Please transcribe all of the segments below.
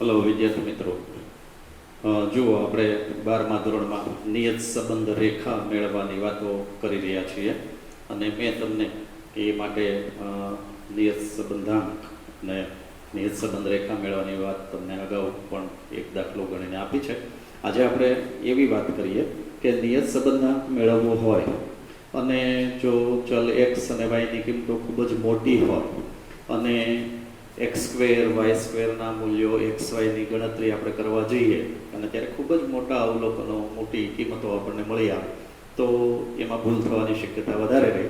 Hello વિદ્યાર્થી મિત્રો. જુઓ, આપણે બારમા ધોરણમાં નિયત સંબંધ રેખા મેળવવાની વાતો કરી રહ્યા છીએ. અને મેં તમને એ માટે નિયત સંબંધાંક અને નિયત સંબંધ રેખા મેળવવાની વાત તમને અગાઉ પણ એક દાખલો ગણીને આપી છે. આજે આપણે એવી વાત કરીએ કે નિયત સંબંધાંક મેળવવો હોય અને જો ચલ એક્સ અને વાયની કિંમતો ખૂબ જ મોટી હોય અને એક્સ સ્ક્વેર, વાય સ્ક્વેરના મૂલ્યો, એક્સ વાયની ગણતરી આપણે કરવા જઈએ. અને ત્યારે ખૂબ જ મોટા અવલોકનો, મોટી કિંમતો આપણને મળી આવે. તો એમાં ભૂલ થવાની શક્યતા વધારે રહે.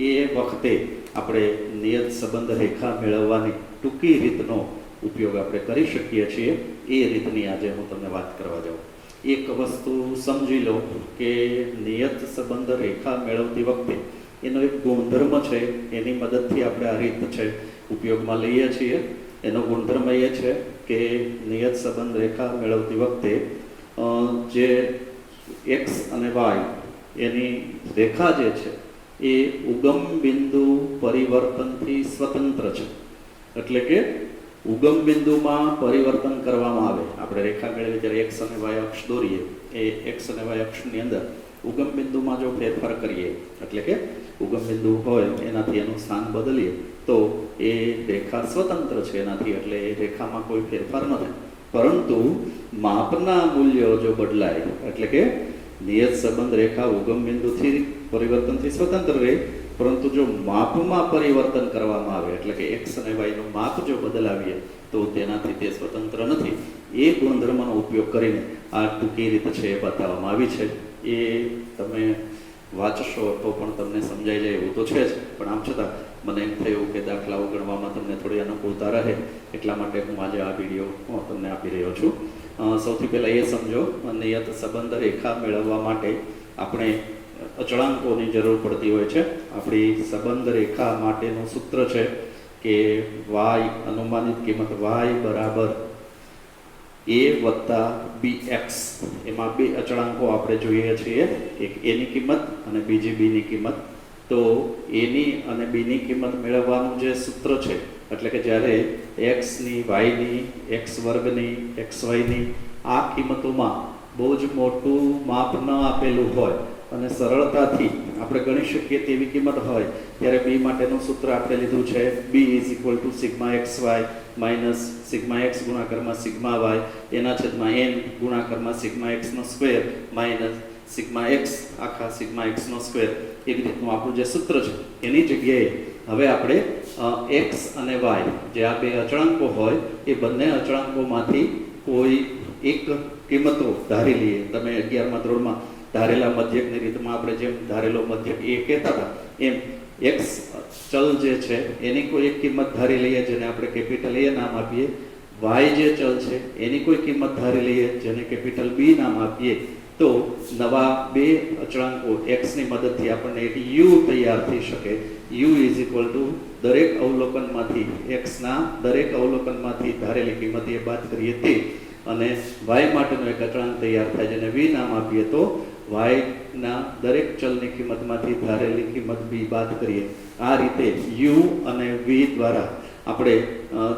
એ વખતે આપણે નિયત સંબંધ રેખા મેળવવાની ટૂંકી રીતનો ઉપયોગ આપણે કરી શકીએ છીએ. એ રીતની આજે હું તમને વાત કરવા જાઉં. એક વસ્તુ સમજી લો કે નિયત સંબંધ રેખા મેળવતી વખતે એનો એક ગુણધર્મ છે, એની મદદથી આપણે આ રીત છે. ઉપયોગમાં લઈએ છીએ. એનો ગુણધર્મ એ છે કે નિયત સંબંધ રેખા મેળવતી વખતે જે એક્સ અને વાય એની રેખા જે છે, એ ઉગમ બિંદુ પરિવર્તનથી સ્વતંત્ર છે. એટલે કે ઉગમ બિંદુમાં પરિવર્તન કરવામાં આવે. આપણે રેખા મેળવી ત્યારે એક્સ અને વાય અક્ષ દોરીએ. એ એક્સ અને વાય અક્ષની અંદર ઉગમ બિંદુમાં જો ફેરફાર કરીએ, એટલે કે ઉગમ બિંદુ હોય, એનાથી એનું સ્થાન બદલીએ, તો એ રેખા સ્વતંત્ર છે એનાથી, એટલે એ રેખામાં કોઈ ફેરફાર ન થાય. પરંતુ માપના મૂલ્યો જો બદલાય, એટલે કે નિયત સંબંધ રેખા ઉગમ બિંદુથી પરિવર્તનથી સ્વતંત્ર રહે, પરંતુ જો માપમાં પરિવર્તન કરવામાં આવે, એટલે કે એક્સ અને વાયનું માપ જો બદલાવીએ, તો તેનાથી તે સ્વતંત્ર નથી. એ ગુણધર્મનો ઉપયોગ કરીને આ ટૂંકી રીત છે એ બતાવવામાં આવી છે. એ તમે વાંચશો તો પણ તમને સમજાઈ જાય એવું તો છે જ. પણ આમ છતાં મને એમ થયું કે દાખલાઓ ગણવામાં તમને થોડી અનુકૂળતા રહે, એટલા માટે હું આજે આ વીડિયો હું તમને આપી રહ્યો છું. સૌથી પહેલાં એ સમજો, નિયત સંબંધ રેખા મેળવવા માટે આપણે અચળાંકોની જરૂર પડતી હોય છે. આપણી સંબંધ રેખા માટેનું સૂત્ર છે કે વાય, અનુમાનિત કિંમત વાય બરાબર એ વત્તા બી એક્સ એમાં બે અચળાંકો આપણે જોઈએ છીએ. એક એની કિંમત અને બીજી બીની કિંમત. તો એની અને બીની કિંમત મેળવવાનું જે સૂત્ર છે, એટલે કે જ્યારે એક્સની વાયની એક્સ વર્ગની એક્સ વાયની આ કિંમતોમાં બહુ જ મોટું માપ ન આપેલું હોય અને સરળતાથી આપણે ગણી શકીએ તેવી કિંમત હોય, ત્યારે બી માટેનું સૂત્ર આપણે લીધું છે b is equal to sigma x y minus sigma x ગુણાકારમાં સિગ્મા વાય, એના છેદમાં એન ગુણાકારમાં સિગ્મા એક્સનો સ્ક્વેર માઇનસ સિગ્મા એક્સ આખા સિગ્મા એક્સનો સ્ક્વેર. એવી રીતનું આપણું જે સૂત્ર છે, એની જગ્યાએ હવે આપણે એક્સ અને વાય જે આ બે અચળાંકો હોય, એ બંને અચળાંકોમાંથી કોઈ એક કિંમતો ધારી લઈએ. તમે અગિયારમાં ધોરણમાં ધારેલા મધ્યકની રીતમાં આપણે જેમ ધારેલો મધ્યક એ કહેતા હતા, એમ એક્સ ચલ જે છે, એની કોઈ એક કિંમત ધારી લઈએ જેને આપણે કેપિટલ એ નામ આપીએ. વાય જે ચલ છે, એની કોઈ કિંમત ધારી લઈએ જેને કેપિટલ બી નામ આપીએ. તો નવા બે અચળાંકો એક્સની મદદથી આપણને એક યુ તૈયાર થઈ શકે. યુ ઇઝ ઇક્વલ ટુ દરેક અવલોકનમાંથી એક્સના દરેક અવલોકનમાંથી ધારેલી કિંમત એ બાદ કરીએ તે. અને વાય માટેનો એક અચળાંક તૈયાર થાય જેને વી નામ આપીએ તો વાયના દરેક ચલની કિંમતમાંથી ધારેલી કિંમત બી બાદ કરીએ, આ રીતે યુ અને વી દ્વારા આપણે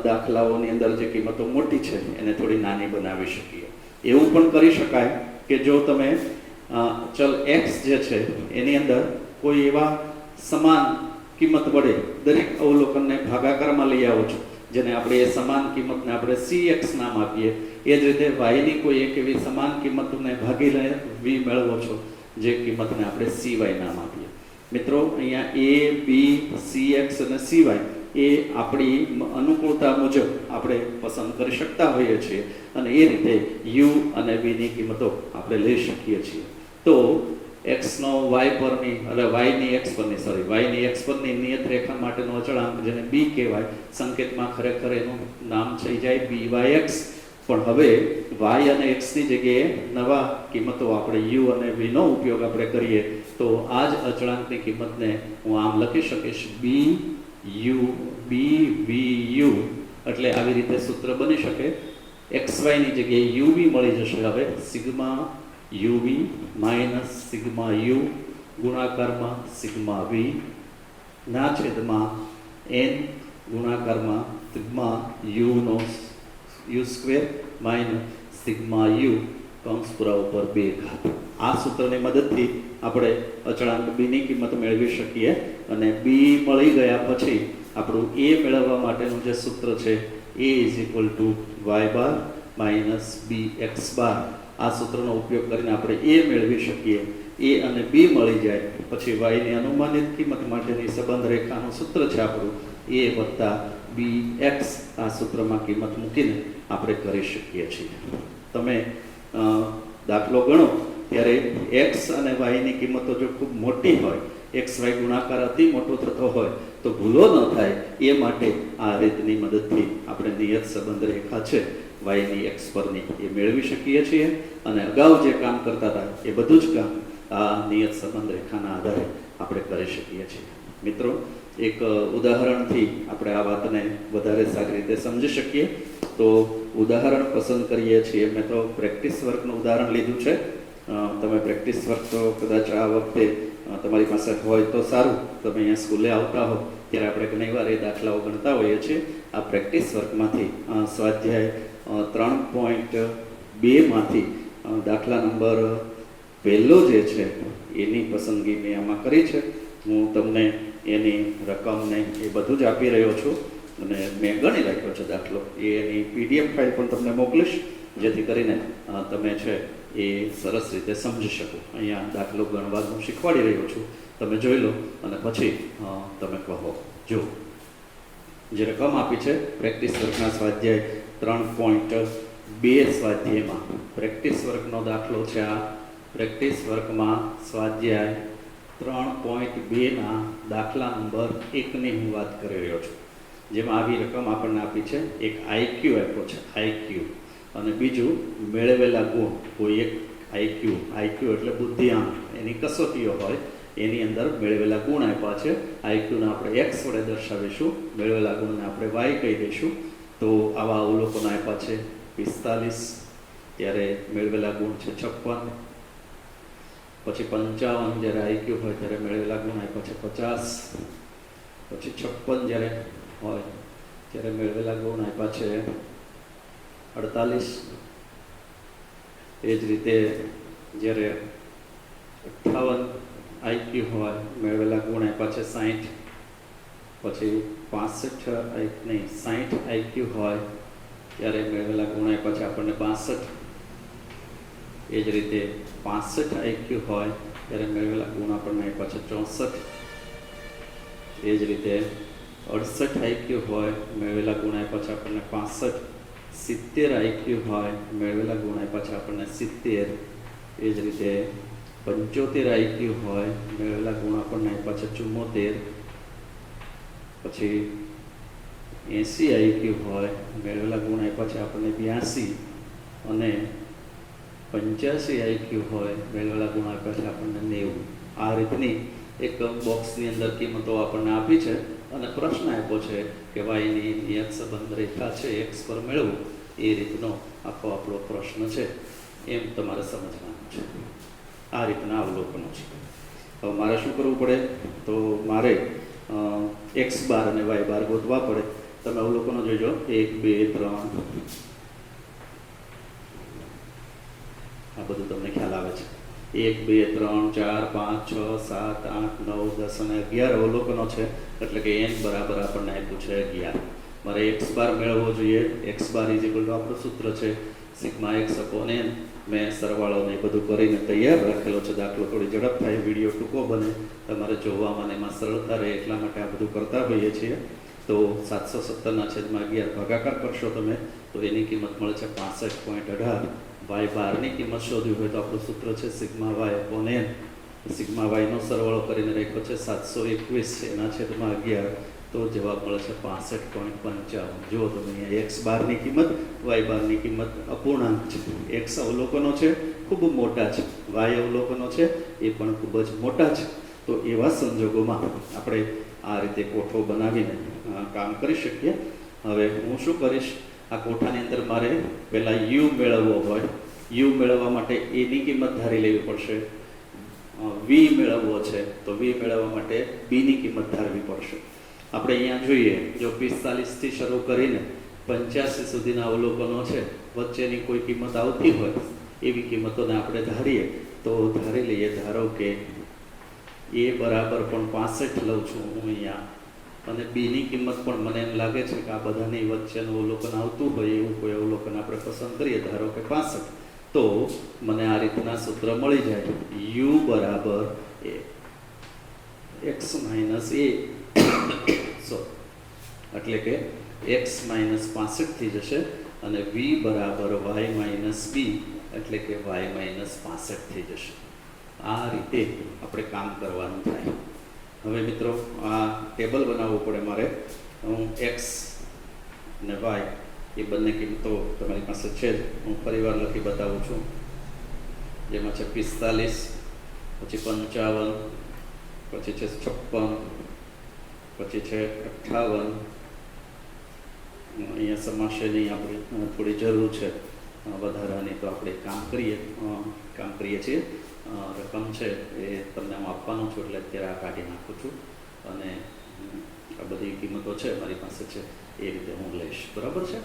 દાખલાઓની અંદર જે કિંમતો મોટી છે, એને થોડી નાની બનાવી શકીએ. એવું પણ કરી શકાય કે જો તમે ચલ એક્સ જે છે, એની અંદર કોઈ એવા સમાન કિંમત વડે દરેક અવલોકનને ભાગાકારમાં લઈ આવો છો જેને આપણે એ સમાન કિંમતને આપણે સી એક્સ નામ આપીએ. એ જ રીતે વાયની કોઈ એક એવી સમાન કિંમતને ભાગીને વી મેળવો છો, જે કિંમતને આપણે સી વાય નામ આપીએ. મિત્રો, અહીંયા એ બી સી એક્સ અને સી વાય એ આપણી અનુકૂળતા મુજબ આપણે પસંદ કરી શકતા હોઈએ છીએ અને એ રીતે યુ અને વીની કિંમતો આપણે લઈ શકીએ છીએ. તો એક્સનો વાય પરની, એટલે વાયની એક્સ પરની સોરી વાયની એક્સ પરની નિયત રેખા માટેનો અચળાંક જેને બી કહેવાય, સંકેતમાં ખરેખર એનું નામ થઈ જાય બી વાય એક્સ પણ હવે વાય અને એક્સની જગ્યાએ નવા કિંમતો આપણે યુ અને વીનો ઉપયોગ આપણે કરીએ, તો આ જ અચળાંકની કિંમતને હું આમ લખી શકીશ બી યુ બી વી યુ એટલે આવી રીતે સૂત્ર બની શકે. એક્સ વાયની જગ્યાએ યુ બી મળી જશે હવે, sigma u v minus sigma u ગુણાકારમાં સિગ્મા વી ના છેદમાં એન ગુણાકારમાં સિગ્મા યુનો u square minus sigma u કૌંસ પૂરા ઉપર બે ઘાત. આ સૂત્રની મદદથી આપણે અચળાંક બીની કિંમત મેળવી શકીએ અને બી મળી ગયા પછી આપણું એ મેળવવા માટેનું જે સૂત્ર છે a is equal to y bar minus b x bar આ સૂત્રનો ઉપયોગ કરીને આપણે એ મેળવી શકીએ. એ અને બી મળી જાય. પછી વાયની અનુમાનિત કિંમત માટેની સંબંધ રેખાનું સૂત્ર છે આપણું. એ વત્તા બી એક્સ આ સૂત્રમાં કિંમત મૂકીને આપણે કરી શકીએ છીએ. તમે દાખલો ગણો. ત્યારે એક્સ અને વાયની કિંમતો જો ખૂબ મોટી હોય એક્સ વાય ગુણાકાર અતિ મોટો થતો હોય, તો ભૂલો ન થાય. એ માટે આ રીતની મદદથી આપણે નિયત સંબંધ રેખા છે. વાયની એક્સ પરની એ મેળવી શકીએ છીએ અને અગાઉ જે કામ કરતા હતા એ બધું જ કામ આ નિયત સંબંધ રેખાના આધારે આપણે કરી શકીએ છીએ. મિત્રો, એક ઉદાહરણથી આપણે આ વાતને વધારે સારી રીતે સમજી શકીએ. તો ઉદાહરણ પસંદ કરીએ છીએ. મેં તો પ્રેક્ટિસ વર્કનું ઉદાહરણ લીધું છે. તમે પ્રેક્ટિસ વર્ક તો કદાચ આ વખતે તમારી પાસે હોય તો સારું. તમે અહીંયા સ્કૂલે આવતા હો ત્યારે આપણે ઘણીવાર એ દાખલાઓ ગણતા હોઈએ છીએ. આ પ્રેક્ટિસ વર્કમાંથી સ્વાધ્યાય ત્રણ પોઈન્ટ બેમાંથી દાખલા નંબર પહેલો જે છે, એની પસંદગી મેં આમાં કરી છે. હું તમને એની રકમને એ બધું જ આપી રહ્યો છું અને મેં ગણી રાખ્યો છે દાખલો. એ એની પીડીએફ ફાઇલ પણ તમને મોકલીશ, જેથી કરીને તમે છે, એ સરસ રીતે સમજી શકો. અહીંયા દાખલો ગણવા હું શીખવાડી રહ્યો છું. તમે જોઈ લો અને પછી તમે કહો. જો જે રકમ આપી છે, પ્રેક્ટિસ સ્વાધ્યાય ત્રણ પોઈન્ટ બે સ્વાધ્યાયમાં. પ્રેક્ટિસ વર્કનો દાખલો છે આ. પ્રેક્ટિસ વર્કમાં સ્વાધ્યાય ત્રણ પોઈન્ટ બેના દાખલા નંબર એકની હું વાત કરી રહ્યો છું. જેમાં આવી રકમ આપણને આપી છે. એક આઈક્યુ આપ્યો છે આઈક્યુ અને બીજું મેળવેલા ગુણ, કોઈ એક આઈક્યુ આઈક્યુ એટલે બુદ્ધિઆંક. એની કસોટીઓ હોય, એની અંદર મેળવેલા ગુણ આપ્યા છે. આઈક્યુને આપણે એક્સ વડે દર્શાવીશું. મેળવેલા ગુણને આપણે વાય કહી દઈશું. તો આવા અવલોકન આપ્યા છે. પિસ્તાલીસ, ત્યારે મેળવેલા ગુણ છે છપ્પન. પછી પંચાવન જ્યારે આઈક્યુ હોય ત્યારે મેળવેલા ગુણ આપ્યા છે પચાસ. પછી છપ્પન જ્યારે હોય ત્યારે મેળવેલા ગુણ આપ્યા છે અડતાલીસ. એ જ રીતે જ્યારે અઠ્ઠાવન આઈક્યુ હોય, મેળવેલા ગુણ આપ્યા છે સાહીઠ પછી પાસઠ નહીં સાહીઠ આઈક્યુ હોય, ત્યારે મેળવેલા ગુણ પછી આપણને બાસઠ. એ જ રીતે પાસઠ આઈક્યુ હોય, ત્યારે મેળવેલા ગુણ આપણને પછી ચોસઠ. એ જ રીતે અડસઠ આઈક્યુ હોય મેળવેલા ગુણ પછી આપણને પાસઠ સિત્તેર આઈક્યુ હોય મેળવેલા ગુણ પછી આપણને સિત્તેર. એ જ રીતે પંચોતેર આઈક્યુ હોય મેળવેલા ગુણ આપણને પછી ચુમ્મોતેર. પછી એંસી આઈક્યુ હોય, મેળવેલા ગુણ આપ્યા છે આપણને બ્યાસી. અને પંચ્યાસી આઈક્યુ હોય, મેળવેલા ગુણ આપ્યા છે આપણને નેવું. આ રીતની એક બોક્સની અંદર કિંમતો આપણને આપી છે અને પ્રશ્ન આપ્યો છે કે વાયની નિયત સંબંધ રેખા છે એક્સ પર મેળવવું? એ રીતનો આખો આપણો પ્રશ્ન છે. એમ તમારે સમજવાનું છે. આ રીતના અવલોકનો છે. હવે મારે શું કરવું પડે? તો મારે એક્સ બાર અને વાય બાર ગોતવા પડે. તમે અવલોકનો જોજો. એક, બે, ત્રણ. આ બધું તમને ખ્યાલ આવે છે. એક, બે, ત્રણ, ચાર, પાંચ, છ, સાત, આઠ, નવ, દસ અને અગિયાર અવલોકનો છે. એટલે કે એન બરાબર આપણને આપ્યું છે અગિયાર. મારે એક્સ બાર મેળવવો જોઈએ. X bar is equal to આપણું સૂત્ર છે. સિગ્મા એક્સ અપોન એન મેં સરવાળોને બધું કરીને તૈયાર રાખેલો છે. દાખલો થોડી ઝડપ થાય, વીડિયો ટૂંકો બને. તમારે જોવામાં એમાં સરળતા રહે એટલા માટે આ બધું કરતા હોઈએ છીએ. તો સાતસો સત્તરના છેદમાં અગિયાર ભાગાકાર કરશો તમે, તો એની કિંમત મળે છે પાસઠ પોઈન્ટ અઢાર. વાય બારની કિંમત શોધવી હોય તો આપણું સૂત્ર છે sigma y upon n sigma વાયનો સરવાળો કરીને રાખ્યો છે સાતસો એકવીસ એના છેદમાં અગિયાર. તો જવાબ મળે છે પાસઠ પોઈન્ટ પંચાવન. જુઓ તમે અહીંયા એક્સ બારની કિંમત વાય બારની કિંમત અપૂર્ણાંક છે. એક્સ અવલોકનો છે, ખૂબ મોટા છે. વાય અવલોકનો છે, એ પણ ખૂબ જ મોટા છે. તો એવા સંજોગોમાં આપણે આ રીતે કોઠો બનાવીને કામ કરી શકીએ. હવે હું શું કરીશ? આ કોઠાની અંદર મારે પહેલાં યુ મેળવવો હોય. યુ મેળવવા માટે એની કિંમત ધારી લેવી પડશે. વી મેળવવો છે, તો વી મેળવવા માટે બીની કિંમત ધારવી પડશે. આપણે અહીંયા જોઈએ, જો પિસ્તાલીસથી શરૂ કરીને પંચ્યાસી સુધીના અવલોકનો છે, વચ્ચેની કોઈ કિંમત આવતી હોય, એવી કિંમતોને આપણે ધારીએ, તો ધારી લઈએ, ધારો કે એ બરાબર પણ પાસઠ લઉં છું હું અહીંયા. અને બીની કિંમત પણ મને એમ લાગે છે કે આ બધાની વચ્ચેનું અવલોકન આવતું હોય, એવું કોઈ અવલોકન આપણે પસંદ કરીએ, ધારો કે પાસઠ. તો મને આ રીતના સૂત્ર મળી જાય, યુ બરાબર એ, એક્સ માઇનસ એ. સો એટલે કે એક્સ માઇનસ પાસઠ થઈ જશે અને વી બરાબર વાય માઇનસ બી એટલે કે વાય માઇનસ પાસઠ થઈ જશે. આ રીતે આપણે કામ કરવાનું થાય. હવે મિત્રો, આ ટેબલ બનાવવું પડે મારે. હું એક્સ ને વાય એ બંને કિંમતો તમારી પાસે છે જ. હું ફરીવાર લખી બતાવું છું. જેમાં છે પિસ્તાલીસ, પછી પંચાવન, પછી છે છપ્પન પછી છે અઠ્ઠાવન અહીંયા સમાશયની આપણે થોડી જરૂર છે વધારાની. તો આપણે કામ કરીએ કામ કરીએ છીએ. રકમ છે એ તમને હું આપવાનો છું, એટલે અત્યારે આ કાઢી નાખું છું. અને આ બધી કિંમતો છે મારી પાસે છે, એ રીતે હું લઈશ. બરાબર છે?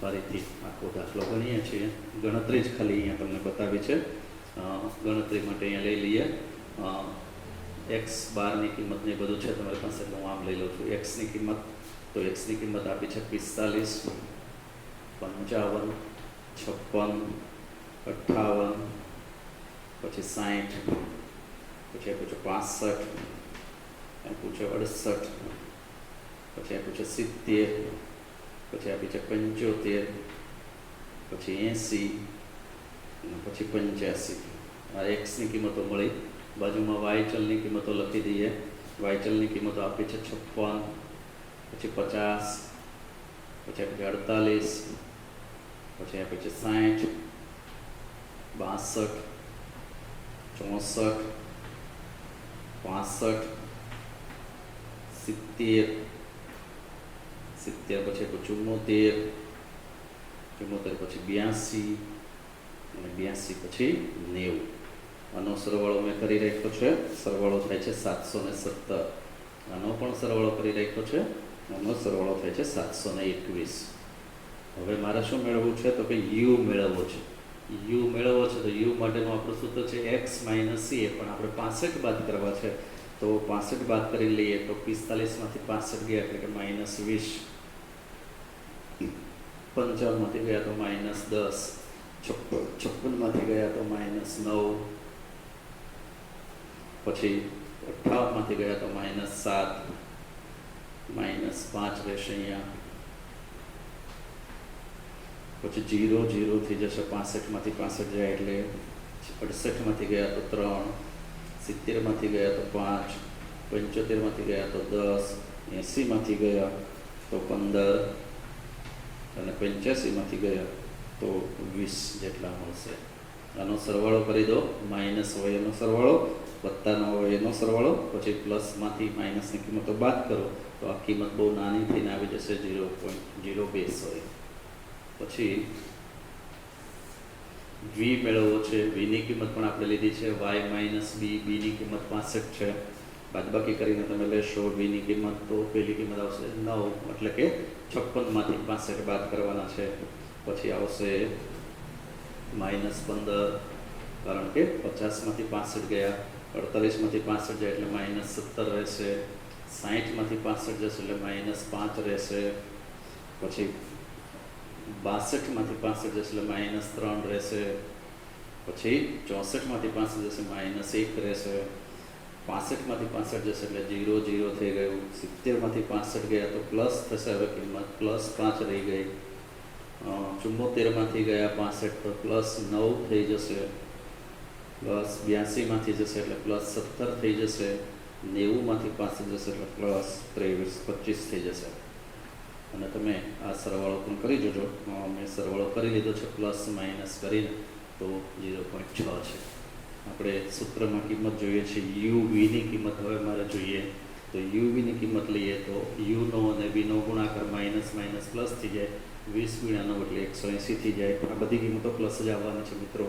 ફરીથી આખો દાખલો ગણીએ છીએ. ગણતરી જ ખાલી અહીંયા તમને બતાવી છે. ગણતરી માટે અહીંયા લઈ લઈએ. એક્સ બારની કિંમત ને બધું છે, તમારી પાસે હું આમ લઈ લઉં છું. એક્સની કિંમત, તો એક્સની કિંમત આપી છે પિસ્તાલીસ, પંચાવન, છપ્પન અઠ્ઠાવન પછી સાઠ પછી આપ્યું છે પાસઠ, એમ છે અડસઠ, પછી આપ્યું છે સિત્તેર, પછી આપી છે પંચોતેર, પછી એંસી પછી પંચ્યાસી. આ એક્સની કિંમતો મળી બાજુમાં વાય ચલની કિંમતો લખી દઈએ વાય ચલની કિંમતો આપી છે છપ્પન પછી પચાસ પછી આપી છે અડતાલીસ પછી આપી છે સાઠ બાસઠ ચોસઠ પાસઠ સિત્તેર સિત્તેર પછી આપ્યું ચુમ્મોતેર ચુમ્મોતેર પછી બ્યાસી અને બ્યાસી પછી નેવું આનો સરવાળો મેં કરી રાખ્યો છે. સરવાળો થાય છે સાતસો ને સત્તર. આનો પણ સરવાળો કરી રાખ્યો છે. આનો સરવાળો થાય છે સાતસો ને એકવીસ. હવે મારે શું મેળવવું છે? તો કે યુ મેળવવો છે. યુ મેળવવો છે તો યુ માટેનું આપણું સૂત્ર છે એક્સ માઇનસ સી. એ પણ આપણે પાસઠ બાદ કરવા છે. તો પાસઠ બાદ કરી લઈએ તો પિસ્તાલીસમાંથી પાસઠ ગયા એટલે કે માઇનસ વીસ. પંચાવનમાંથી ગયા તો માઇનસ દસ. છપ્પન છપ્પનમાંથી ગયા તો માઇનસ નવ. પછી અઠ્ઠાવનમાંથી ગયા તો માઇનસ સાત માઇનસ પાંચ રહેશે અહીંયા. પછી જીરો જીરો થઈ જશે, પાસઠમાંથી પાસઠ જાય એટલે અડસઠમાંથી ગયા તો ત્રણ, સિત્તેરમાંથી ગયા તો પાંચ, પંચોતેરમાંથી ગયા તો દસ, એંસીમાંથી ગયા તો પંદર, અને પંચ્યાસીમાંથી ગયા તો વીસ જેટલા મળશે. આનો સરવાળો કરી દો માઇનસ હોય એનો સરવાળો. વત્તાનો એનો સરવાળો, પછી પ્લસમાંથી માઇનસની કિંમતો બાદ કરો, તો આ કિંમત બહુ નાની થઈને આવી જશે ઝીરો પોઈન્ટ ઝીરો બે સોરી. પછી વી મેળવવો છે વીની કિંમત પણ આપણે લીધી છે વાય માઇનસ બી બીની કિંમત પાસઠ છે. બાદબાકી કરીને તમે લેશો વીની કિંમત તો પહેલી કિંમત આવશે નવ, એટલે કે છપ્પનમાંથી પાસઠ બાદ કરવાના છે. પછી આવશે માઇનસ પંદર, કારણ કે પચાસમાંથી પાસઠ ગયા. અડતાલીસમાંથી પાસઠ જાય એટલે માઇનસ સત્તર રહેશે સાહીઠમાંથી પાસઠ જશે એટલે માઇનસ પાંચ રહેશે પછી બાસઠમાંથી પાસઠ જશે એટલે માઇનસ ત્રણ રહેશે પછી ચોસઠમાંથી પાસઠ જશે માઇનસ એક રહેશે પાસઠમાંથી પાસઠ જશે એટલે જીરો જીરો થઈ ગયું સિત્તેરમાંથી પાસઠ ગયા તો પ્લસ થશે હવે કિંમત પ્લસ પાંચ રહી ગઈ અ, ચુમ્મોતેરમાંથી ગયા પાસઠ તો પ્લસ નવ થઈ જશે પ્લસ બ્યાસીમાંથી જશે એટલે પ્લસ સત્તર થઈ જશે, નેવુંમાંથી પાસઠ જશે એટલે પ્લસ ત્રેવીસ, પચીસ થઈ જશે. અને તમે આ સરવાળો પણ કરી જજો. મેં સરવાળો કરી લીધો છે, પ્લસ માઇનસ કરીને, તો ઝીરો પોઈન્ટ છ છે. આપણે સૂત્રમાં કિંમત જોઈએ છે યુ વીની કિંમત હવે મારે જોઈએ. તો યુ વીની કિંમત લઈએ તો યુનો અને વીનો ગુણાકાર માઇનસ માઇનસ પ્લસ થઈ જાય, વીસ ગુણ્યા એટલે એકસો એંસી થઈ જાય. આ બધી કિંમતો પ્લસ જ આવવાની છે મિત્રો.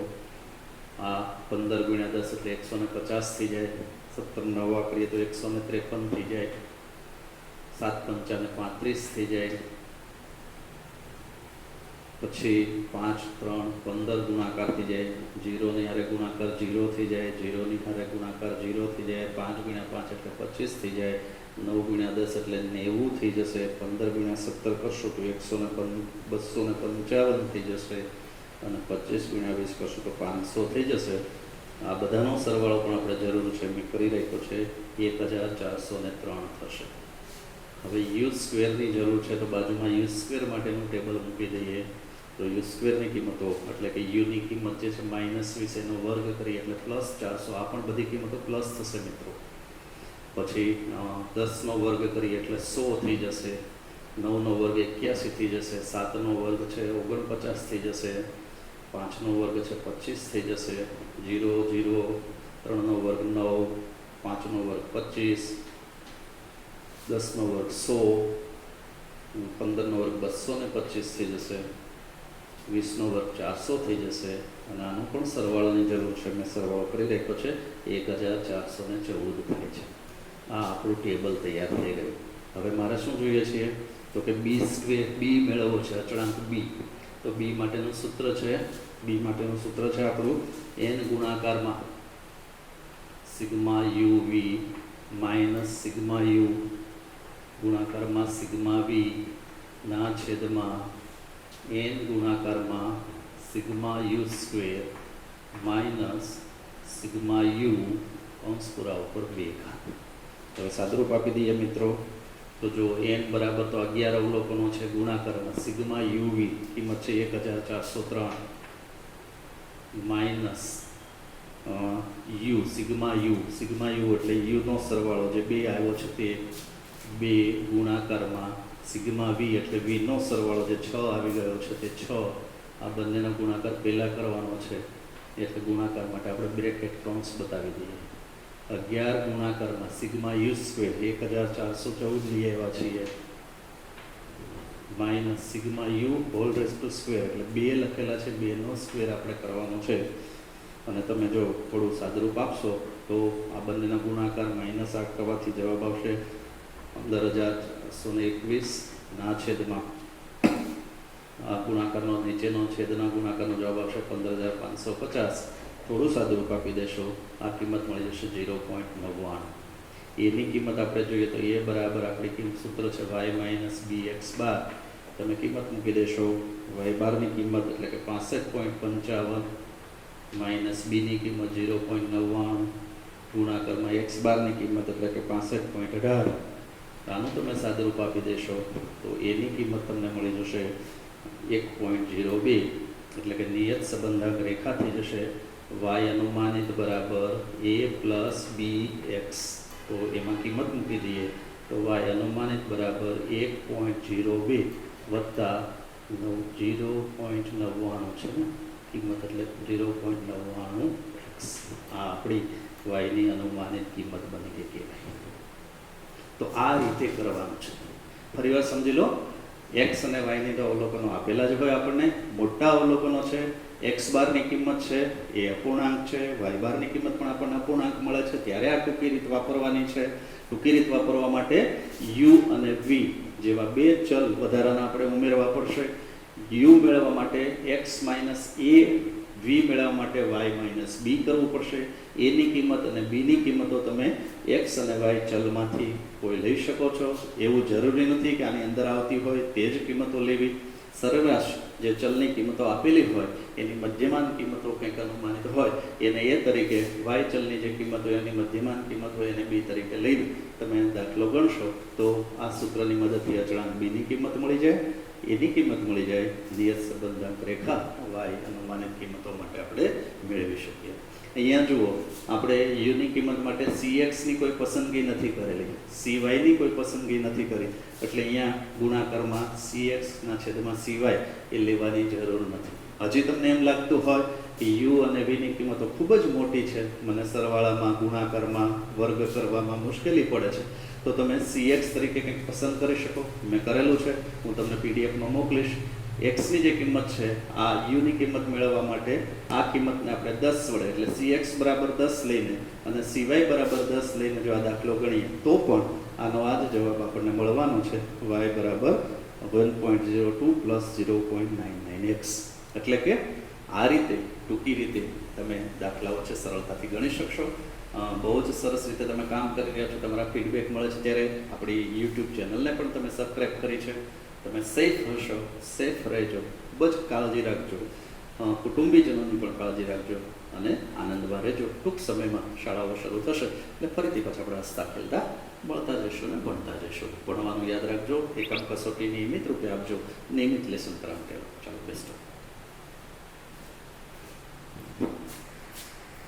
આ પંદર ગુણ્યા દસ એટલે એકસો ને પચાસ થઈ જાય. સત્તર નવા કરીએ તો એકસો ને ત્રેપન થઈ જાય. સાત પંચાને પાંત્રીસ થઈ જાય. પછી પાંચ, ત્રણ, પંદર ગુણાકાર થઈ જાય. જીરોની હારે ગુણાકાર જીરો થઈ જાય. જીરોની હારે ગુણાકાર જીરો થઈ જાય. પાંચ ગુણ્યા પાંચ એટલે પચીસ થઈ જાય. નવ ગુણ્યા દસ એટલે નેવું થઈ જશે. પંદર ગુણ્યા સત્તર કરશો તો એકસો ને બસો ને પંચાવન થઈ જશે. અને પચીસ ગુણ્યા વીસ કરશું તો પાંચસો થઈ જશે. આ બધાનો સરવાળો પણ આપણે જરૂર છે, મેં કરી રાખ્યો છે, એક હજાર ચારસો ને ત્રણ થશે. હવે યુ સ્ક્વેરની જરૂર છે, તો બાજુમાં યુ સ્ક્વેર માટેનું ટેબલ મૂકી દઈએ. તો યુ સ્ક્વેરની કિંમતો, એટલે કે યુની કિંમત જે છે, માઇનસ વીસ એનો વર્ગ કરીએ, એટલે પ્લસ ચારસો, આ પણ બધી કિંમતો પ્લસ થશે મિત્રો. પછી દસનો વર્ગ કરીએ, એટલે સો થઈ જશે. નવનો વર્ગ એક્યાસી થઈ જશે. સાતનો વર્ગ છે, ઓગણપચાસ થઈ જશે. પાંચનો વર્ગ છે પચીસ થઈ જશે જીરો જીરો, ત્રણનો વર્ગ નવ, પાંચનો વર્ગ પચીસ, દસનો વર્ગ સો, પંદરનો વર્ગ બસો ને પચીસ થઈ જશે વીસનો વર્ગ ચારસો થઈ જશે અને આનો પણ સરવાળાની જરૂર છે. મેં સરવાળો કરી રાખ્યો છે. એક હજાર ચારસો ને ચૌદ થાય છે. આ આપણું ટેબલ તૈયાર થઈ ગયું. હવે મારે શું જોઈએ છીએ તો કે બી સ્ક્વેર, બી મેળવવો છે, અચળાંક બી. તો બી માટેનું સૂત્ર છે, બી માટેનું સૂત્ર છે આપણું, એન ગુણાકારમાં. Sigma u v minus sigma u ગુણાકારમાં સિગ્મા વી ના છેદમાં એન ગુણાકારમાં sigma u square minus sigma u અંશ પૂરા ઉપર બે ઘાત. હવે સાદરૂપ આપી દઈએ મિત્રો. તો જો એન બરાબર તો અગિયાર અવલોકનો છે ગુણાકારમાં સિગ્મા યુવી, કિંમત છે એક હજાર ચારસો ત્રણ. Minus u, sigma u. Sigma u એટલે યુનો સરવાળો જે બે આવ્યો છે તે બે ગુણાકારમાં સિગ્મા વી એટલે વીનો સરવાળો જે છ આવી ગયો છે તે છ. આ બંનેનો ગુણાકાર પહેલાં કરવાનો છે. એટલે ગુણાકાર માટે આપણે બ્રેકેટ કૌંસ બતાવી દઈએ. અગિયાર ગુણાકારમાં સિગ્મા યુ સ્ક્વેર, એક હજાર ચારસો ચૌદ લઈ આવ્યા છીએ minus sigma u whole raise to square, એટલે બે લખેલા છે, બેનો સ્ક્વેર આપણે કરવાનો છે. અને તમે જો થોડું સાદરૂપ આપશો, તો આ બંનેના ગુણાકાર માઇનસ આઠ કરવાથી જવાબ આવશે પંદર હજાર ચારસો ને એકવીસ ના છેદમાં. આ ગુણાકારનો નીચેનો છેદના ગુણાકારનો જવાબ આવશે પંદર હજાર પાંચસો પચાસ. થોડું સાદુરૂપ આપી દેશો. આ કિંમત મળી જશે ઝીરો પોઈન્ટ નવ્વાણું. એની કિંમત આપણે જોઈએ તો એ બરાબર આપણી કિંમત સૂત્ર છે y minus b x bar. તમે કિંમત મૂકી દેશો. વાય બારની કિંમત એટલે કે પાસઠ પોઈન્ટ પંચાવન માઇનસ બીની કિંમત ઝીરો પોઈન્ટ નવ્વાણું. ગુણાકારમાં એક્સ બારની કિંમત એટલે કે પાસઠ પોઈન્ટ અઢાર. આનું તમે સાદુરૂપ આપી દેશો. તો એની કિંમત તમને મળી જશે એક પોઈન્ટ ઝીરો બે. એટલે કે નિયત સંબંધક રેખા થઈ જશે વાય અનુમાનિત બરાબર એ પ્લસ બી એક્સ. તો એમાં કિંમત મૂકી દઈએ તો વાય અનુમાનિત બરાબર એક પોઈન્ટ જીરો બે વત્તા નવ જીરો પોઈન્ટ નવ્વાણું છે ને? કિંમત એટલે જીરો પોઈન્ટ નવ્વાણું એક્સ. આ આપણી વાયની અનુમાનિત કિંમત બની ગઈ કહેવાય. તો આ રીતે કરવાનું છે. ફરી વાર સમજી લો, એક્સ અને વાયની તો અવલોકનો આપેલા જ હોય આપણને, મોટા અવલોકનો છે એક્સ બારની કિંમત છે, એ અપૂર્ણાંક છે વાય બારની કિંમત પણ આપણને અપૂર્ણાંક મળે છે, ત્યારે આ ટૂંકી રીત વાપરવાની છે. ટૂંકી રીત વાપરવા માટે યુ અને વી જેવા બે ચલ વધારાના આપણે ઉમેરવા પડશે. યુ મેળવવા માટે એક્સ માઇનસ એ વી મેળવવા માટે વાય માઇનસ બી કરવું પડશે. એની કિંમત અને બીની કિંમતો તમે એક્સ અને વાય ચલમાંથી કોઈ લઈ શકો છો. એવું જરૂરી નથી કે આની અંદર આવતી હોય તે જ કિંમતો લેવી. સરેરાશ જે ચલની કિંમતો આપેલી હોય, એની મધ્યમાન કિંમતો કંઈક અનુમાનિત હોય, એને એ તરીકે વાય ચલની જે કિંમત હોય, એની મધ્યમાન કિંમત હોય, એને બી તરીકે લઈને તમે દાખલો ગણશો, તો આ સૂત્રની મદદથી અચળાંક બીની કિંમત મળી જાય, એની કિંમત મળી જાય નિયત સંબંધક રેખા વાય અનુમાનિત કિંમતો માટે આપણે મેળવી શકીએ. અહીંયા જુઓ, આપણે યુની કિંમત માટે સી એક્સની કોઈ પસંદગી નથી કરેલી. સી વાયની કોઈ પસંદગી નથી કરી. એટલે અહીંયા ગુણાકારમાં સી એક્સના છેદમાં સી વાય એ લેવાની જરૂર નથી. હજી તમને એમ લાગતું હોય કે યુ અને વીની કિંમતો ખૂબ જ મોટી છે. મને સરવાળામાં, ગુણાકારમાં, વર્ગ કરવામાં મુશ્કેલી પડે છે. તો તમે સી એક્સ તરીકે કંઈક પસંદ કરી શકો. મેં કરેલું છે. હું તમને પીડીએફમાં મોકલીશ. એક્સની જે કિંમત છે, આ યુની કિંમત મેળવવા માટે આ કિંમતને આપણે દસ વડે, એટલે સી એક્સ બરાબર દસ લઈને અને સીવાય બરાબર દસ લઈને જો આ દાખલો ગણીએ, તો પણ આનો આ જ જવાબ આપણને મળવાનો છે. વાય બરાબર one point zero two plus zero point nine nine x એટલે કે આ રીતે, ટૂંકી રીતે તમે દાખલાઓ છે સરળતાથી ગણી શકશો. બહુ જ સરસ રીતે તમે કામ કરી રહ્યા છો, તમારા ફીડબેક મળે છે. ત્યારે આપણી યુટ્યુબ ચેનલને પણ તમે સબસ્ક્રાઈબ કરી છે તમે સેફ હશો સેફ રહેજો. ખૂબ જ કાળજી રાખજો. કુટુંબીજનોની પણ કાળજી રાખજો અને આનંદમાં રહેજો. ટૂંક સમયમાં શાળાઓ શરૂ થશે એટલે ફરીથી પાછા આપણે હસતા ખેલતા મળતા જઈશું ને ભણતા જઈશું. ભણવાનું યાદ રાખજો. એકમ કસોટી નિયમિત રૂપે આપજો. નિયમિત લેસન કરાવજો ચાલો બેસ્ટ